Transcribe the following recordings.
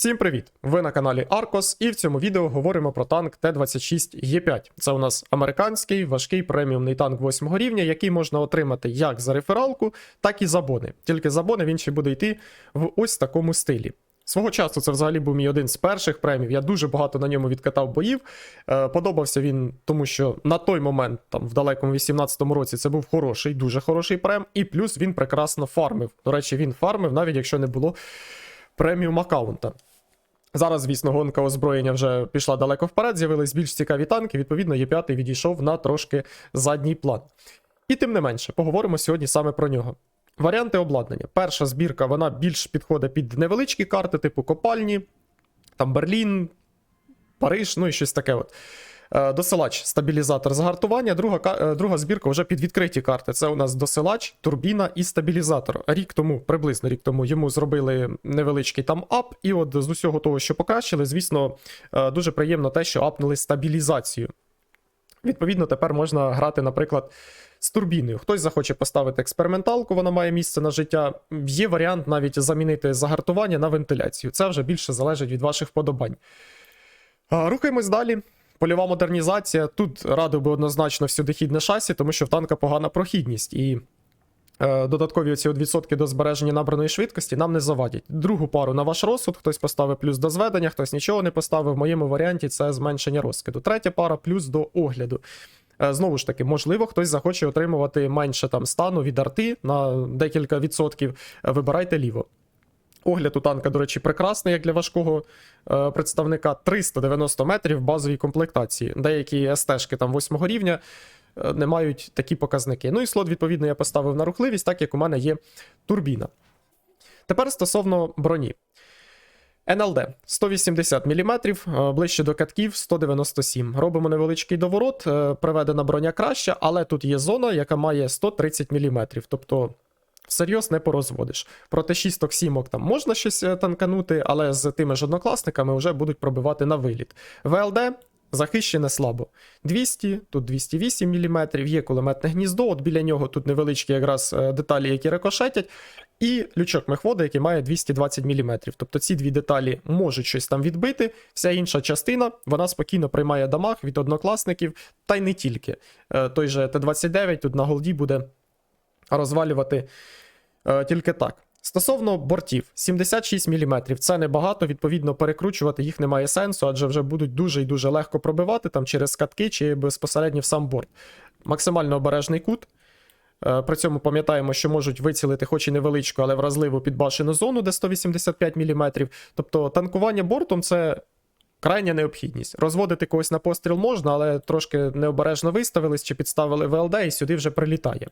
Всім привіт! Ви на каналі Аркос, і в цьому відео говоримо про танк Т-26Е5. Це у нас американський важкий преміумний танк 8 рівня, який можна отримати як за рефералку, так і за бони. Тільки за бони він ще буде йти в ось такому стилі. Свого часу це взагалі був мій один з перших премів. Я дуже багато на ньому відкатав боїв. Е, подобався він, тому що на той момент, там в далекому 18-му році, це був хороший, дуже хороший прем, і плюс він прекрасно фармив. До речі, він фармив, навіть якщо не було преміум аккаунта. Зараз, звісно, гонка озброєння вже пішла далеко вперед, з'явились більш цікаві танки. Відповідно, Є5 відійшов на трошки задній план. І тим не менше, поговоримо сьогодні саме про нього. Варіанти обладнання. Перша збірка вона більш підходить під невеличкі карти, типу копальні, там Берлін, Париж, ну і щось таке. от. Е, Досилач, стабілізатор загартування. Друга, е, друга збірка вже під відкриті карти. Це у нас досилач, турбіна і стабілізатор. Рік тому, приблизно рік тому, йому зробили невеличкий там ап, і от з усього того, що покращили, звісно, е, дуже приємно те, що апнули стабілізацію. Відповідно, тепер можна грати, наприклад, з турбіною. Хтось захоче поставити експерименталку, вона має місце на життя. Є варіант навіть замінити загартування на вентиляцію. Це вже більше залежить від ваших вподобань. Рухаємось далі. Польова модернізація. Тут радив би однозначно всюдихідне шасі, тому що в танка погана прохідність. І е, додаткові от відсотки до збереження набраної швидкості нам не завадять. Другу пару на ваш розсуд, хтось поставив плюс до зведення, хтось нічого не поставив. В моєму варіанті це зменшення розкиду. Третя пара плюс до огляду. Е, Знову ж таки, можливо, хтось захоче отримувати менше там стану від арти на декілька відсотків. Е, Вибирайте ліво. Огляд у танка, до речі, прекрасний, як для важкого е, представника. 390 метрів базовій комплектації. Деякі СТ-шки там 8 рівня е, не мають такі показники. Ну і слот, відповідно, я поставив на рухливість, так як у мене є турбіна. Тепер стосовно броні. НЛД 180 мм, е, ближче до катків 197. Робимо невеличкий доворот, е, приведена броня краща, але тут є зона, яка має 130 мм. Тобто всерйоз не порозводиш. Проти шісток сімок там можна щось е, танканути, але з тими ж однокласниками вже будуть пробивати на виліт. ВЛД захищене слабо. 200, тут 208 мм, є кулеметне гніздо, от біля нього тут невеличкі якраз е, деталі, які рикошетять. І лючок мехвода, який має 220 мм. Тобто ці дві деталі можуть щось там відбити. Вся інша частина вона спокійно приймає дамаг від однокласників, та й не тільки. Е, Той же Т-29 тут на голді буде розвалювати е, тільки так. Стосовно бортів, 76 мм. Це небагато, відповідно, перекручувати їх немає сенсу, адже вже будуть дуже і дуже легко пробивати там через катки чи безпосередньо в сам борт. Максимально обережний кут. Е, При цьому пам'ятаємо, що можуть вицілити, хоч і невеличку, але вразливу підбашену зону, де 185 мм. Тобто танкування бортом це крайня необхідність. Розводити когось на постріл можна, але трошки необережно виставились чи підставили ВЛД, і сюди вже прилітає.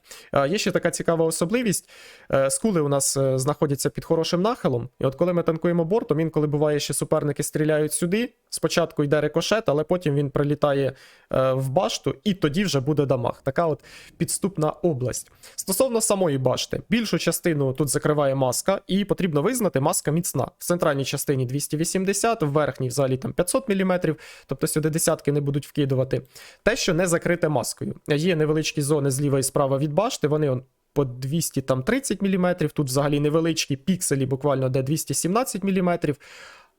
Є ще така цікава особливість. Е, Скули у нас е, знаходяться під хорошим нахилом, і от коли ми танкуємо бортом, інколи буває, що суперники стріляють сюди. Спочатку йде рикошет, але потім він прилітає е, в башту, і тоді вже буде дамаг. Така от підступна область. Стосовно самої башти, більшу частину тут закриває маска, і потрібно визнати, маска міцна. В центральній частині 280, в верхній взагалі там 500 мм, тобто сюди десятки не будуть вкидувати. Те, що не закрите маскою. Є невеличкі зони зліва і справа від башти, вони он по 230 мм, тут взагалі невеличкі пікселі, буквально де 217 мм.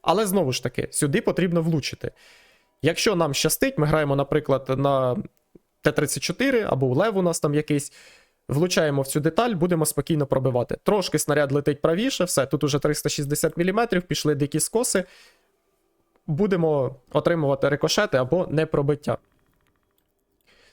Але знову ж таки, сюди потрібно влучити. Якщо нам щастить, ми граємо, наприклад, на Т-34 або у Лев у нас там якийсь. Влучаємо в цю деталь, будемо спокійно пробивати. Трошки снаряд летить правіше, все, тут уже 360 мм, пішли дикі скоси. Будемо отримувати рикошети або непробиття.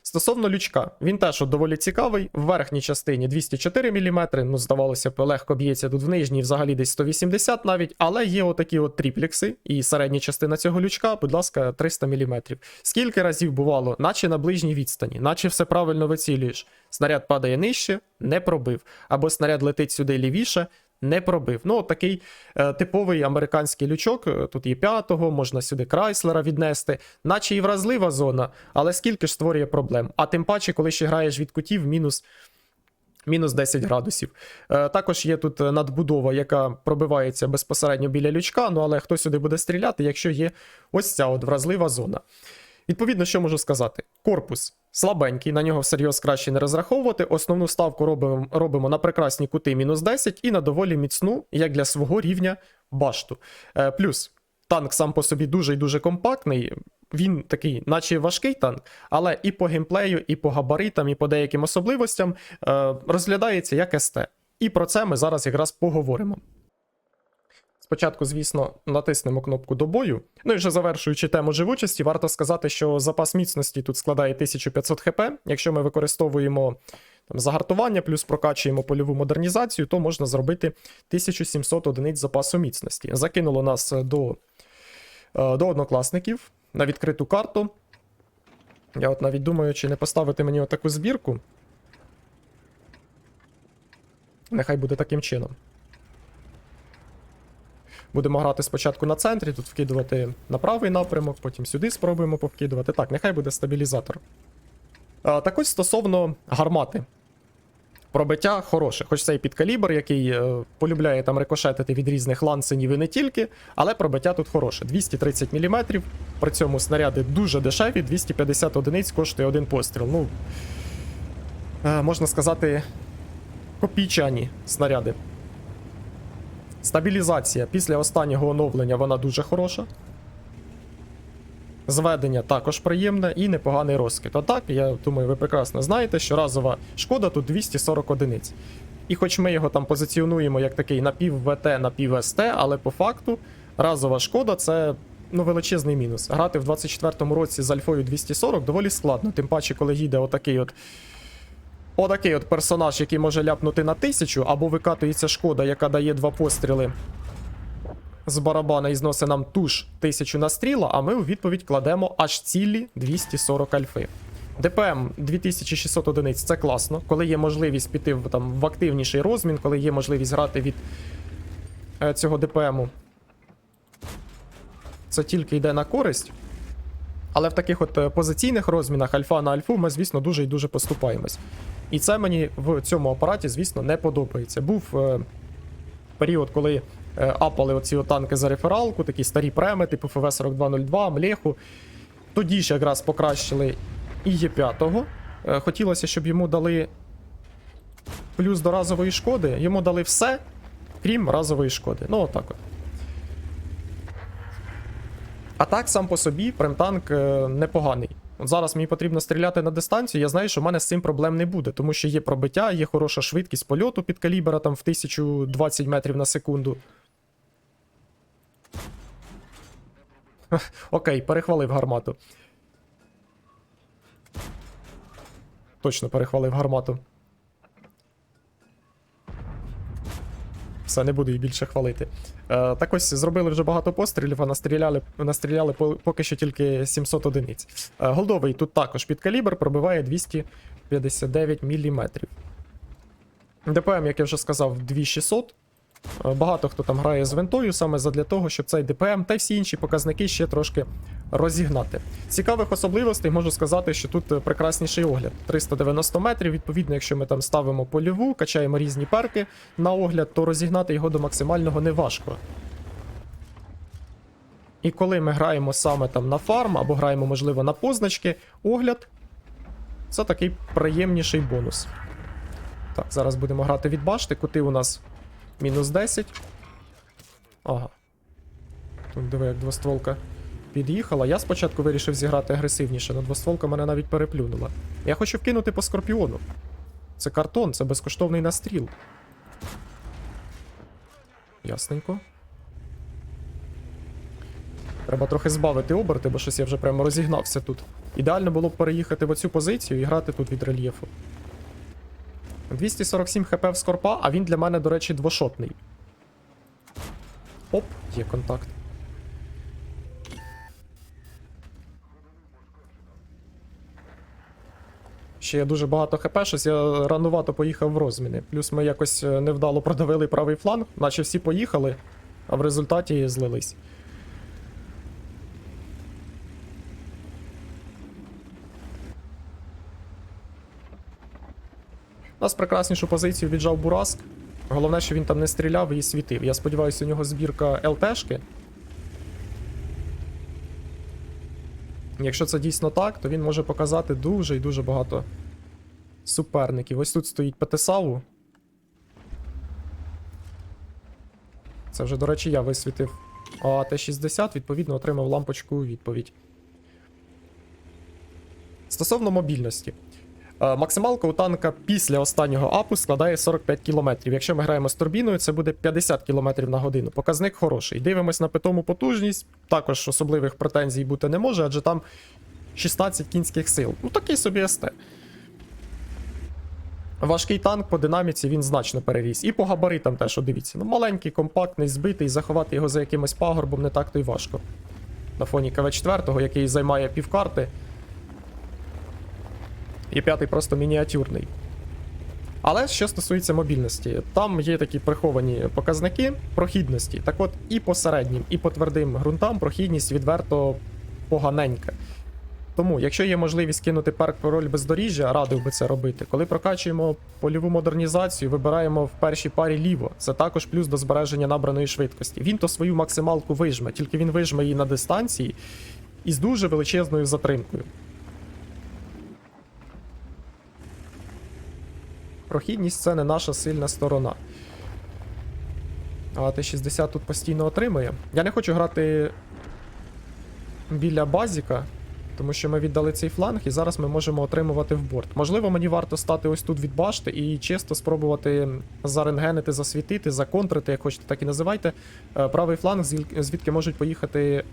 Стосовно лючка, він теж доволі цікавий. В верхній частині 204 мм, ну, здавалося б, легко б'ється тут в нижній, взагалі десь 180 навіть, але є отакі от тріплікси, і середня частина цього лючка, будь ласка, 300 мм. Скільки разів бувало, наче на ближній відстані, наче все правильно вицілюєш. Снаряд падає нижче, не пробив. Або снаряд летить сюди лівіше, не пробив. Ну, такий е, типовий американський лючок. е, Тут є п'ятого, можна сюди Крайслера віднести, наче і вразлива зона, але скільки ж створює проблем. А тим паче, коли ще граєш від кутів, мінус. Мінус 10 градусів. Е, також є тут е, надбудова, яка пробивається безпосередньо біля лючка, ну але хто сюди буде стріляти, якщо є ось ця от вразлива зона. Відповідно, що можу сказати? Корпус слабенький, на нього всерйоз краще не розраховувати. Основну ставку робимо, робимо на прекрасні кути мінус 10 і на доволі міцну, як для свого рівня, башту. Е, плюс танк сам по собі дуже і дуже компактний. Він такий, наче важкий танк, але і по геймплею, і по габаритам, і по деяким особливостям е, розглядається як СТ. І про це ми зараз якраз поговоримо. Спочатку, звісно, натиснемо кнопку до бою. Ну і вже завершуючи тему живучості, варто сказати, що запас міцності тут складає 1500 хп. Якщо ми використовуємо там, загартування, плюс прокачуємо польову модернізацію, то можна зробити 1700 одиниць запасу міцності. Закинуло нас до, е, до однокласників на відкриту карту. Я от навіть думаю, чи не поставити мені отаку збірку. Нехай буде таким чином. Будемо грати спочатку на центрі, тут вкидувати на правий напрямок, потім сюди спробуємо повкидувати. Так, нехай буде стабілізатор. А, так ось стосовно гармати. Пробиття хороше, хоч це і підкалібр, який е, полюбляє там рикошетити від різних лансенів і не тільки, але пробиття тут хороше. 230 мм, при цьому снаряди дуже дешеві, 250 одиниць коштує один постріл. Ну, е, можна сказати, копійчані снаряди. Стабілізація після останнього оновлення вона дуже хороша. Зведення також приємне і непоганий розкид. А так, я думаю, ви прекрасно знаєте, що разова шкода тут 240 одиниць. І хоч ми його там позиціонуємо як такий напів ВТ, напів СТ, але по факту разова шкода це ну, величезний мінус. Грати в 24-му році з альфою 240 доволі складно, тим паче, коли їде отакий от. Отакий от персонаж, який може ляпнути на тисячу, або викатується шкода, яка дає два постріли з барабана і зносить нам туш тисячу на стріла, а ми у відповідь кладемо аж цілі 240 альфи. ДПМ 2600 одиниць це класно, коли є можливість піти в, там, в активніший розмін, коли є можливість грати від е, цього ДПМу. Це тільки йде на користь. Але в таких от е, позиційних розмінах альфа на альфу ми, звісно, дуже і дуже поступаємось. І це мені в цьому апараті, звісно, не подобається. Був е, період, коли е, апали оці танки за рефералку, такі старі преми, типу ФВ-4202, Млеху. Тоді ж якраз покращили і Є5. Е, хотілося, щоб йому дали плюс до разової шкоди. Йому дали все, крім разової шкоди. Ну, отак от. А так сам по собі премтанк е, непоганий. От зараз мені потрібно стріляти на дистанцію, я знаю, що в мене з цим проблем не буде, тому що є пробиття, є хороша швидкість польоту під калібра там в 1020 метрів на секунду. Окей, перехвалив гармату. Точно перехвалив гармату. Все, не буду її більше хвалити. Е, так ось зробили вже багато пострілів, а настріляли, настріляли поки що тільки 700 одиниць. Е, голдовий тут також під калібр пробиває 259 мм. ДПМ, як я вже сказав, 2600. Е, Багато хто там грає з винтою саме задля того, щоб цей ДПМ та всі інші показники ще трошки розігнати. Цікавих особливостей можу сказати, що тут е, прекрасніший огляд. 390 метрів. Відповідно, якщо ми там ставимо польову, качаємо різні перки на огляд, то розігнати його до максимального не важко. І коли ми граємо саме там на фарм або граємо, можливо, на позначки, огляд це такий приємніший бонус. Так, зараз будемо грати від башти. Кути у нас мінус 10. Ага. Тут диви, як двостволка під'їхала. Я спочатку вирішив зіграти агресивніше, але двостволка мене навіть переплюнула. Я хочу вкинути по скорпіону. Це картон, це безкоштовний настріл. Ясненько. Треба трохи збавити оберти, бо щось я вже прямо розігнався тут. Ідеально було б переїхати в оцю позицію і грати тут від рельєфу. 247 хп в скорпа, а він для мене, до речі, двошотний. Оп, є контакт. Ще є дуже багато хп, щось я ранувато поїхав в розміни. Плюс ми якось е, невдало продавили правий фланг, наче всі поїхали, а в результаті злились. У нас прекраснішу позицію віджав Бураск. Головне, що він там не стріляв і світив. Я сподіваюся, у нього збірка ЛТшки. Якщо це дійсно так, то він може показати дуже і дуже багато суперників. Ось тут стоїть Петесаву. Це вже, до речі, я висвітив А Т-60, відповідно, отримав лампочку у відповідь. Стосовно мобільності. Е, Максималка у танка після останнього апу складає 45 км. Якщо ми граємо з турбіною, це буде 50 км на годину. Показник хороший. Дивимось на питому потужність. Також особливих претензій бути не може, адже там 16 кінських сил. Ну такий собі СТ. Важкий танк по динаміці він значно переріс. І по габаритам теж, дивіться. Ну, маленький, компактний, збитий, заховати його за якимось пагорбом не так то й важко. На фоні КВ-4, який займає півкарти. І п'ятий просто мініатюрний. Але що стосується мобільності, там є такі приховані показники прохідності. Так от і по середнім, і по твердим ґрунтам прохідність відверто поганенька. Тому, якщо є можливість кинути перк пароль бездоріжжя, радив би це робити. Коли прокачуємо польову модернізацію, вибираємо в першій парі ліво. Це також плюс до збереження набраної швидкості. Він то свою максималку вижме, тільки він вижме її на дистанції і з дуже величезною затримкою. Прохідність це не наша сильна сторона. А Т-60 тут постійно отримує. Я не хочу грати біля базіка, тому що ми віддали цей фланг, і зараз ми можемо отримувати в борт. Можливо, мені варто стати ось тут від башти і чисто спробувати зарентгенити, засвітити, законтрити, як хочете, так і називайте. е, Правий фланг, звідки можуть поїхати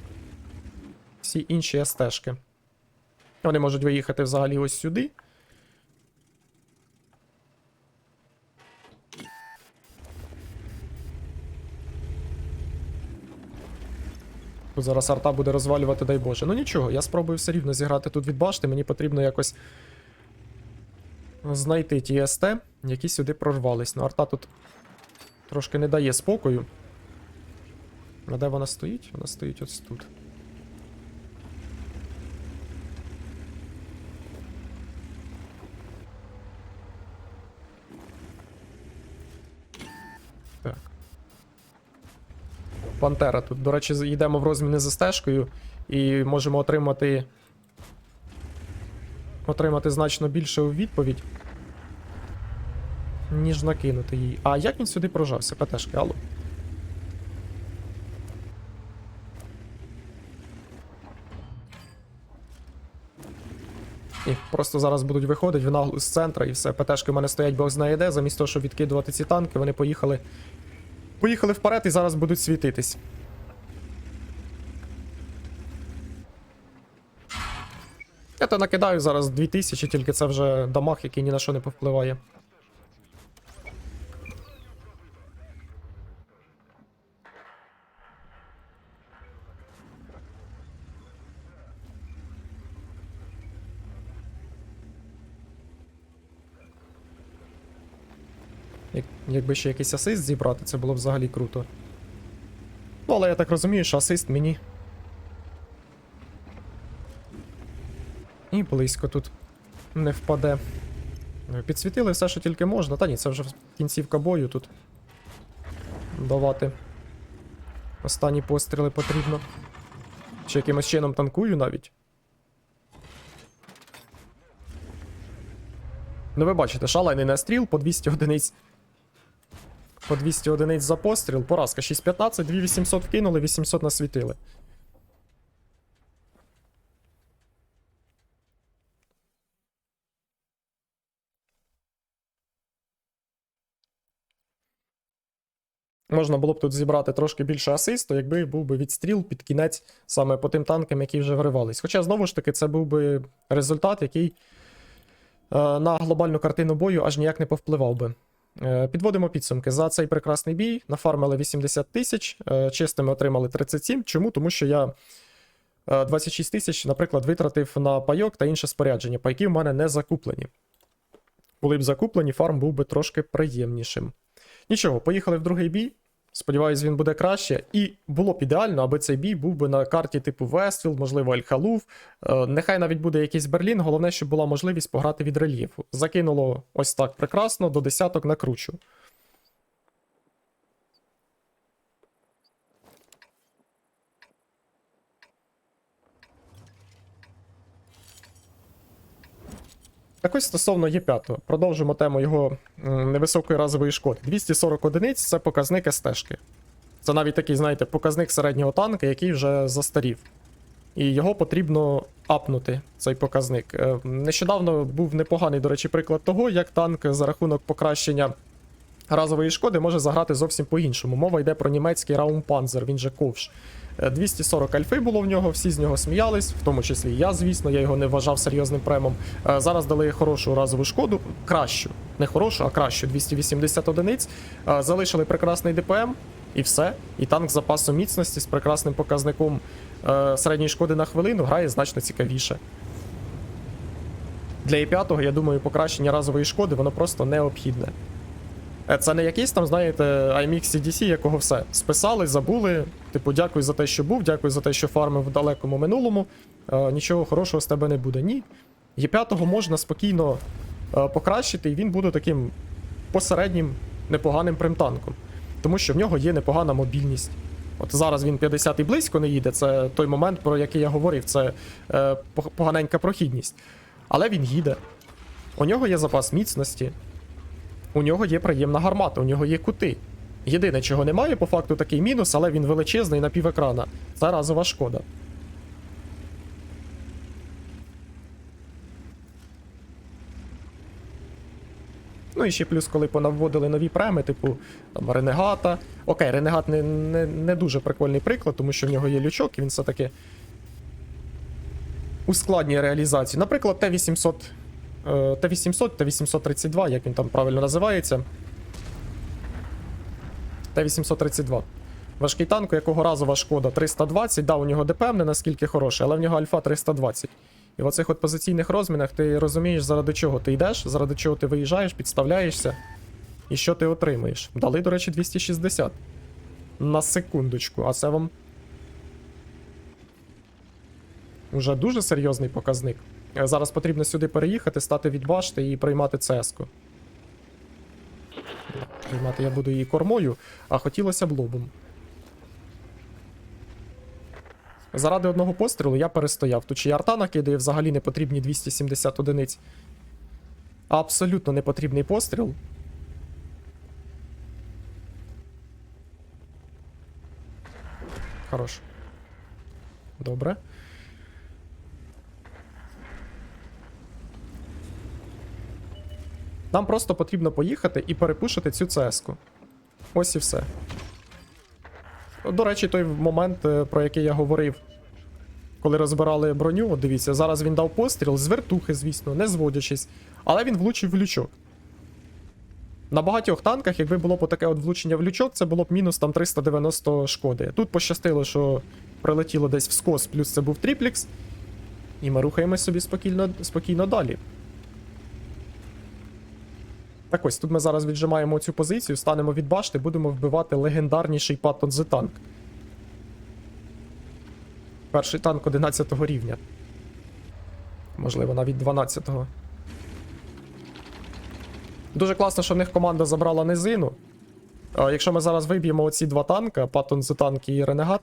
всі інші СТшки. Вони можуть виїхати взагалі ось сюди. Тут зараз арта буде розвалювати, дай Боже. Ну нічого, я спробую все рівно зіграти тут від башти. Мені потрібно якось знайти ті СТ, які сюди прорвались. Ну, арта тут трошки не дає спокою. А де вона стоїть? Вона стоїть ось тут. Пантера тут. До речі, йдемо в розміни за стежкою і можемо отримати. Отримати значно більше у відповідь. Ніж накинути її. А як він сюди прожався? ПТшки, алло. І просто зараз будуть виходити в наглу з центра і все. ПТшки в мене стоять бог знає де. Замість того, щоб відкидувати ці танки, вони поїхали Поїхали вперед і зараз будуть світитись. Я то накидаю зараз 2000, тільки це вже дамаг, який ні на що не повпливає. Як, якби ще якийсь асист зібрати, це було б взагалі круто. Ну, але я так розумію, що асист мені. І близько тут не впаде. Підсвітили все, що тільки можна. Та ні, це вже кінцівка бою тут. Давати. Останні постріли потрібно. Ще якимось чином танкую навіть. Ну, ви бачите, шалений настріл по 200 одиниць по 200 одиниць за постріл. Поразка 6.15, 2800 вкинули, 800 насвітили. Можна було б тут зібрати трошки більше асисту, якби був би відстріл під кінець саме по тим танкам, які вже виривались. Хоча, знову ж таки, це був би результат, який е, на глобальну картину бою аж ніяк не повпливав би. Е, Підводимо підсумки. За цей прекрасний бій нафармили 80 тисяч, е, чистими отримали 37. Чому? Тому що я е, 26 тисяч, наприклад, витратив на пайок та інше спорядження. Пайки в мене не закуплені. Були б закуплені, фарм був би трошки приємнішим. Нічого, поїхали в другий бій. Сподіваюсь, він буде краще. І було б ідеально, аби цей бій був би на карті типу Вестфілд, можливо, Аль-Халуф. Е, Нехай навіть буде якийсь Берлін, головне, щоб була можливість пограти від рельєфу. Закинуло ось так прекрасно, до десяток накручу. Так ось стосовно Є5, продовжимо тему його невисокої разової шкоди. 240 одиниць це показник СТшки. Це навіть такий, знаєте, показник середнього танка, який вже застарів. І його потрібно апнути, цей показник. Е, Нещодавно був непоганий, до речі, приклад того, як танк за рахунок покращення разової шкоди може заграти зовсім по-іншому. Мова йде про німецький Раумпанзер, він же ковш. Е, 240 альфи було в нього, всі з нього сміялись, в тому числі і я, звісно, я його не вважав серйозним премом. Е, Зараз дали хорошу разову шкоду, кращу, не хорошу, а кращу 280 одиниць. Е, Залишили прекрасний ДПМ, і все. І танк з запасом міцності з прекрасним показником е, середньої шкоди на хвилину грає значно цікавіше. Для І5, я думаю, покращення разової шкоди воно просто необхідне. Е, Це не якийсь там, знаєте, IMX CDC, якого все списали, забули. Типу, дякую за те, що був, дякую за те, що фармив в далекому минулому. Е, нічого хорошого з тебе не буде. Ні. Є5 можна спокійно е, покращити, і він буде таким посереднім непоганим примтанком. Тому що в нього є непогана мобільність. От зараз він 50 і близько не їде, це той момент, про який я говорив, це е, поганенька прохідність. Але він їде. У нього є запас міцності, у нього є приємна гармата, у нього є кути. Єдине, чого немає, по факту такий мінус, але він величезний на півекрана. Це разова шкода. Ну і ще плюс, коли понаводили нові преми, типу там Ренегата. Окей, Ренегат не, не, не дуже прикольний приклад, тому що в нього є лючок, і він все-таки ускладнює реалізацію. Наприклад, Т-800, е, Т-800, Т-832, як він там правильно називається. Т-832. Важкий танк, у якого разова шкода 320. Да, у нього ДПМ не наскільки хороший, але в нього альфа 320. І в оцих от позиційних розмінах ти розумієш, заради чого ти йдеш, заради чого ти виїжджаєш, підставляєшся. І що ти отримуєш. Дали, до речі, 260. На секундочку, а це вам. Уже дуже серйозний показник. Е, Зараз потрібно сюди переїхати, стати від башти і приймати цеску. Приймати я буду її кормою, а хотілося б лобом. Заради одного пострілу я перестояв. Тут ще й арта накидає взагалі не потрібні 270 одиниць. Абсолютно непотрібний постріл. Хорош. Добре. Нам просто потрібно поїхати і перепушити цю цеску. Ось і все. До речі, той момент, е, про який я говорив, коли розбирали броню, дивіться, зараз він дав постріл з вертухи, звісно, не зводячись, але він влучив в лючок. На багатьох танках, якби було б таке от влучення в лючок, це було б мінус там 390 шкоди. Тут пощастило, що прилетіло десь в скос, плюс це був тріплікс. І ми рухаємось собі спокійно, спокійно далі. Так ось, тут ми зараз віджимаємо цю позицію, станемо від башти, будемо вбивати легендарніший Patton the Tank. Перший танк 11 рівня. Можливо, навіть 12-го. Дуже класно, що в них команда забрала низину. А, якщо ми зараз виб'ємо оці два танка, the Tank і Ренегат,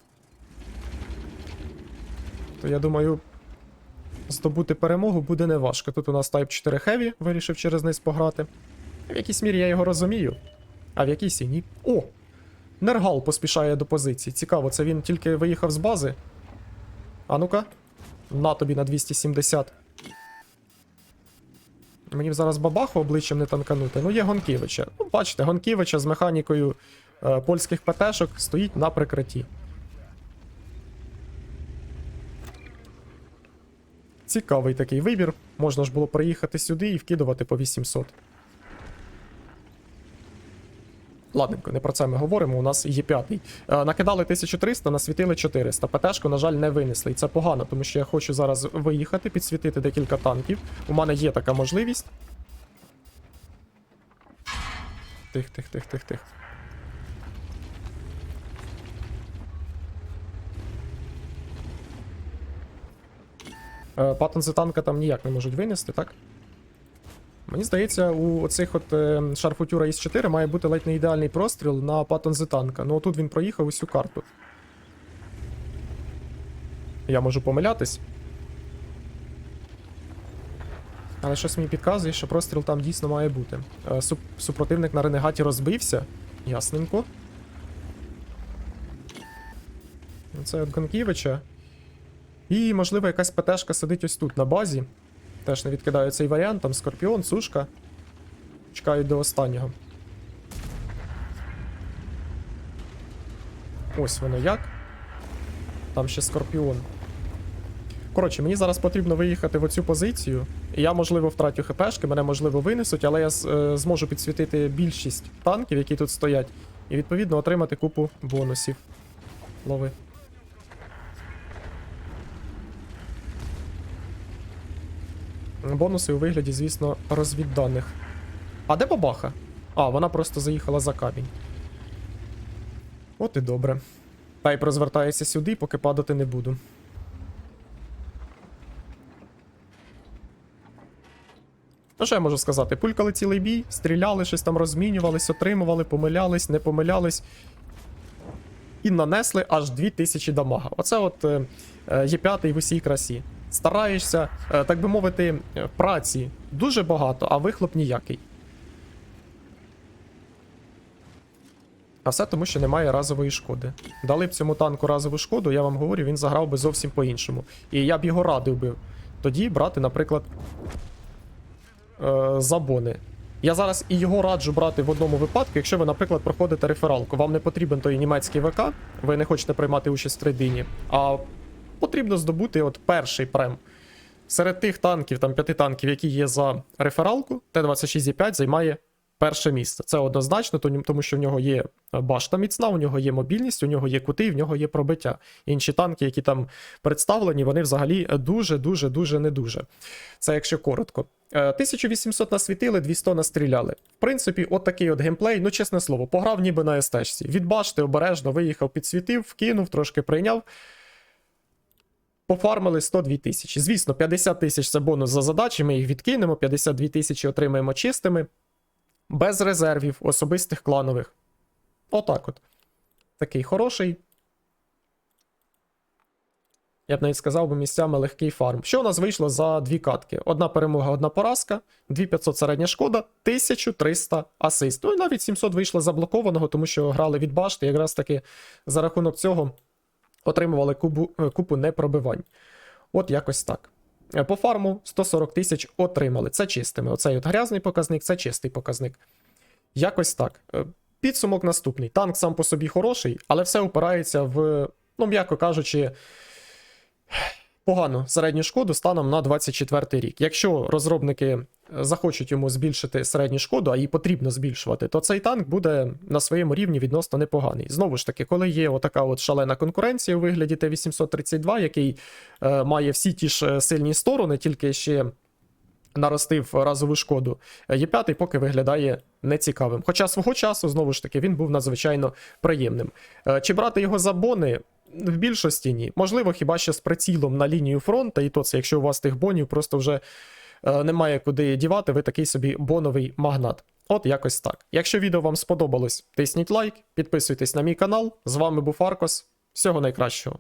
то я думаю, здобути перемогу буде неважко. Тут у нас Type 4 Heavy, вирішив через низ пограти. В якійсь мірі я його розумію, а в якійсь і ні. О! Нергал поспішає до позиції. Цікаво, це він тільки виїхав з бази. А ну-ка. На тобі на 270. Мені зараз бабаху обличчям не танканути. Ну, є Гонківича. Ну, бачите, Гонківича з механікою е, польських ПТшок стоїть на прикритті. Цікавий такий вибір. Можна ж було приїхати сюди і вкидувати по 800. Ладненько, не про це ми говоримо. У нас є п'ятий. Е, накидали 1300, насвітили 400. ПТшку, на жаль, не винесли. І це погано, тому що я хочу зараз виїхати, підсвітити декілька танків. У мене є така можливість. Тих, тих, тих, тих, тих. Е, Паттонзи танка там ніяк не можуть винести, так? Мені здається, у оцих от е, шарфутюра із 4 має бути ледь не ідеальний простріл на Паттонзи танка. Ну отут він проїхав усю карту. Я можу помилятись. Але щось мені підказує, що простріл там дійсно має бути. Е, суп- супротивник на ренегаті розбився. Ясненько. Це от Гонківича. І, можливо, якась ПТшка сидить ось тут на базі. Теж не відкидаю цей варіант, там Скорпіон, Сушка. Чекають до останнього. Ось воно як. Там ще Скорпіон. Коротше, мені зараз потрібно виїхати в оцю позицію. І я, можливо, втратю ХПшки, мене можливо винесуть, але я е, зможу підсвітити більшість танків, які тут стоять, і відповідно отримати купу бонусів. Лови. Бонуси у вигляді, звісно, розвідданих. А де бабаха? А, вона просто заїхала за камінь. От і добре. Тайп розвертається сюди, поки падати не буду. Ну, що я можу сказати? Пулькали цілий бій, стріляли, щось там розмінювались, отримували, помилялись, не помилялись. І нанесли аж 2000 дамага. Оце от е, е, є п'ятий в усій красі. Стараєшся, е, так би мовити, е, праці дуже багато, а вихлоп ніякий. А все тому, що немає разової шкоди. Дали б цьому танку разову шкоду, я вам говорю, він заграв би зовсім по-іншому. І я б його радив би тоді брати, наприклад, е, забони. Я зараз і його раджу брати в одному випадку, якщо ви, наприклад, проходите рефералку. Вам не потрібен той німецький ВК, ви не хочете приймати участь в трейдині, а потрібно здобути от перший прем. Серед тих танків, там п'яти танків, які є за рефералку, Т-26Е5 займає перше місце. Це однозначно, тому що в нього є башта міцна, у нього є мобільність, у нього є кути, в нього є пробиття. Інші танки, які там представлені, вони взагалі дуже, дуже, не дуже. Це якщо коротко. Е, 1800 насвітили, 200 настріляли. В принципі, от такий от геймплей, ну чесне слово, пограв ніби на естечці. Від башти обережно виїхав, підсвітив, вкинув, трошки прийняв. Пофармили 102 тисячі. Звісно, 50 тисяч це бонус за задачі, ми їх відкинемо, 52 тисячі отримаємо чистими, без резервів, особистих кланових. Отак от. Такий хороший. Я б навіть сказав би місцями легкий фарм. Що у нас вийшло за дві катки? Одна перемога, одна поразка, 2500 середня шкода, 1300 асист. Ну і навіть 700 вийшло заблокованого, тому що грали від башти, якраз таки за рахунок цього отримували кубу, е, купу непробивань. От якось так. Е, По фарму 140 тисяч отримали. Це чистими. Оцей от грязний показник, це чистий показник. Якось так. Е, Підсумок наступний. Танк сам по собі хороший, але все опирається в, ну, м'яко кажучи, погану середню шкоду станом на 24 рік. Якщо розробники е, захочуть йому збільшити середню шкоду, а її потрібно збільшувати, то цей танк буде на своєму рівні відносно непоганий. Знову ж таки, коли є отака от шалена конкуренція у вигляді Т-832, який е, має всі ті ж е, сильні сторони, тільки ще наростив разову шкоду. Є5 поки виглядає нецікавим. Хоча свого часу, знову ж таки, він був надзвичайно приємним. Е, Чи брати його за бони? В більшості ні. Можливо, хіба що з прицілом на лінію фронту, і то це, якщо у вас тих бонів просто вже е, немає куди дівати, ви такий собі боновий магнат. От якось так. Якщо відео вам сподобалось, тисніть лайк, підписуйтесь на мій канал. З вами був Аркос. Всього найкращого.